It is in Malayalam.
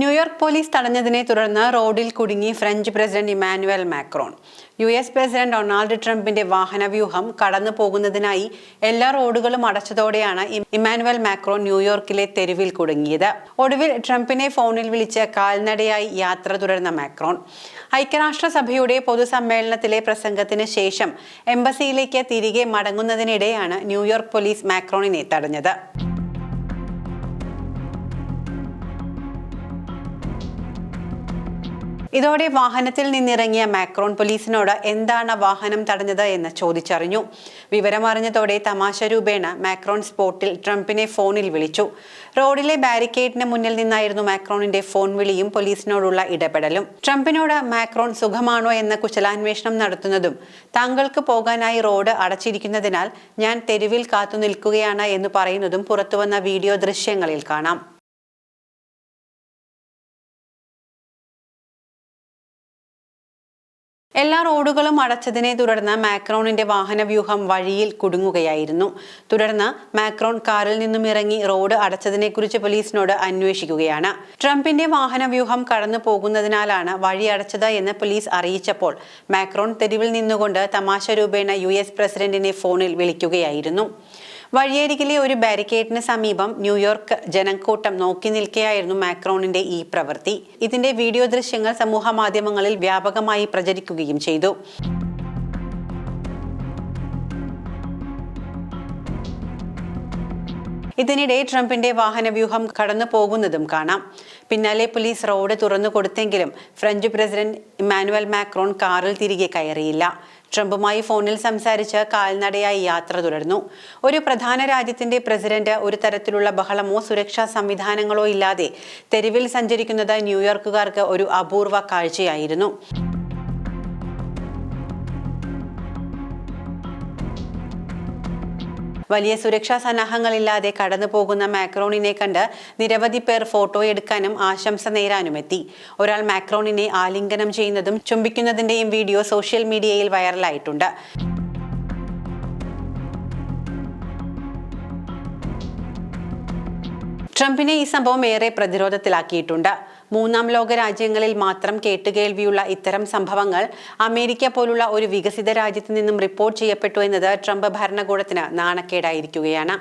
ന്യൂയോർക്ക് പോലീസ് തടഞ്ഞതിനെ തുടർന്ന് റോഡിൽ കുടുങ്ങി French president Emmanuel Macron. U S president Donald ട്രംപിന്റെ വാഹനവ്യൂഹം കടന്നു പോകുന്നതിനായി എല്ലാ റോഡുകളും അടച്ചതോടെയാണ് ഇമാനുവൽ മാക്രോൺ ന്യൂയോർക്കിലെ തെരുവിൽ കുടുങ്ങിയത്. ഒടുവിൽ ട്രംപിനെ ഫോണിൽ വിളിച്ച് കാൽനടയായി യാത്ര തുടർന്ന മാക്രോൺ. ഐക്യരാഷ്ട്രസഭയുടെ പൊതുസമ്മേളനത്തിലെ പ്രസംഗത്തിന് ശേഷം എംബസിയിലേക്ക് തിരികെ മടങ്ങുന്നതിനിടെയാണ് ന്യൂയോർക്ക് പോലീസ് മാക്രോണിനെ തടഞ്ഞത്. ഇതോടെ വാഹനത്തിൽ നിന്നിറങ്ങിയ മാക്രോൺ പോലീസിനോട് എന്താണ് വാഹനം തടഞ്ഞത് എന്ന് ചോദിച്ചറിഞ്ഞു. വിവരമറിഞ്ഞതോടെ തമാശ രൂപേണ മാക്രോൺ സ്പോട്ടിൽ ട്രംപിനെ ഫോണിൽ വിളിച്ചു. റോഡിലെ ബാരിക്കേഡിന് മുന്നിൽ നിന്നായിരുന്നു മാക്രോണിന്റെ ഫോൺ വിളിയും പോലീസിനോടുള്ള ഇടപെടലും. ട്രംപിനോട് മാക്രോൺ സുഖമാണോ എന്ന കുശലാന്വേഷണം നടത്തുന്നതും താങ്കൾക്ക് പോകാനായി റോഡ് അടച്ചിരിക്കുന്നതിനാൽ ഞാൻ തെരുവിൽ കാത്തു നിൽക്കുകയാണ് എന്ന് പറയുന്നതും പുറത്തുവന്ന വീഡിയോ ദൃശ്യങ്ങളിൽ കാണാം. എല്ലാ റോഡുകളും അടച്ചതിനെ തുടർന്ന് മാക്രോണിന്റെ വാഹനവ്യൂഹം വഴിയിൽ കുടുങ്ങുകയായിരുന്നു. തുടർന്ന് മാക്രോൺ കാറിൽ നിന്നും ഇറങ്ങി റോഡ് അടച്ചതിനെക്കുറിച്ച് പോലീസിനോട് അന്വേഷിക്കുകയാണ്. ട്രംപിന്റെ വാഹനവ്യൂഹം കടന്നു പോകുന്നതിനാലാണ് വഴി അടച്ചത് എന്ന് പോലീസ് അറിയിച്ചപ്പോൾ മാക്രോൺ തെരുവിൽ നിന്നുകൊണ്ട് തമാശ രൂപേണ യു പ്രസിഡന്റിനെ ഫോണിൽ വിളിക്കുകയായിരുന്നു. വഴിയരികിലെ ഒരു ബാരിക്കേഡിന് സമീപം ന്യൂയോർക്ക് ജനക്കൂട്ടം നോക്കി നിൽക്കെയായിരുന്നു മാക്രോണിന്റെ ഈ പ്രവൃത്തി. ഇതിന്റെ വീഡിയോ ദൃശ്യങ്ങൾ സമൂഹ മാധ്യമങ്ങളിൽ വ്യാപകമായി പ്രചരിക്കുകയും ചെയ്തു. ഇതിനിടെ ട്രംപിന്റെ വാഹനവ്യൂഹം കടന്നു പോകുന്നതും കാണാം. പിന്നാലെ പോലീസ് റോഡ് തുറന്നു കൊടുത്തെങ്കിലും ഫ്രഞ്ച് പ്രസിഡന്റ് ഇമ്മാനുവൽ മാക്രോൺ കാറിൽ തിരികെ കയറിയില്ല. ട്രംപുമായി ഫോണിൽ സംസാരിച്ച് കാൽനടയായി യാത്ര തുടർന്നു ഒരു പ്രധാന രാജ്യത്തിന്റെ പ്രസിഡന്റ് ഒരു തരത്തിലുള്ള ബഹളമോ സുരക്ഷാ സംവിധാനങ്ങളോ ഇല്ലാതെ തെരുവിൽ സഞ്ചരിക്കുന്നത് ന്യൂയോർക്കുകാർക്ക് ഒരു അപൂർവ കാഴ്ചയായിരുന്നു. വലിയ സുരക്ഷാ സന്നാഹങ്ങളില്ലാതെ കടന്നു പോകുന്ന മാക്രോണിനെ കണ്ട് നിരവധി പേർ ഫോട്ടോ എടുക്കാനും ആശംസ നേരാനും എത്തി ഒരാൾ മാക്രോണിനെ ആലിംഗനം ചെയ്യുന്നതും ചുംബിക്കുന്നതിന്റെയും വീഡിയോ സോഷ്യൽ മീഡിയയിൽ വൈറലായിട്ടുണ്ട്. ട്രംപിനെ ഈ സംഭവം ഏറെ പ്രതിരോധത്തിലാക്കിയിട്ടുണ്ട്. മൂന്നാം ലോക രാജ്യങ്ങളിൽ മാത്രം കേട്ടുകേൾവിയുള്ള ഇത്തരം സംഭവങ്ങൾ അമേരിക്ക പോലുള്ള ഒരു വികസിത രാജ്യത്ത് നിന്നും റിപ്പോർട്ട് ചെയ്യപ്പെട്ടു എന്നത് ട്രംപ് ഭരണകൂടത്തിന് നാണക്കേടായിരിക്കുകയാണ്.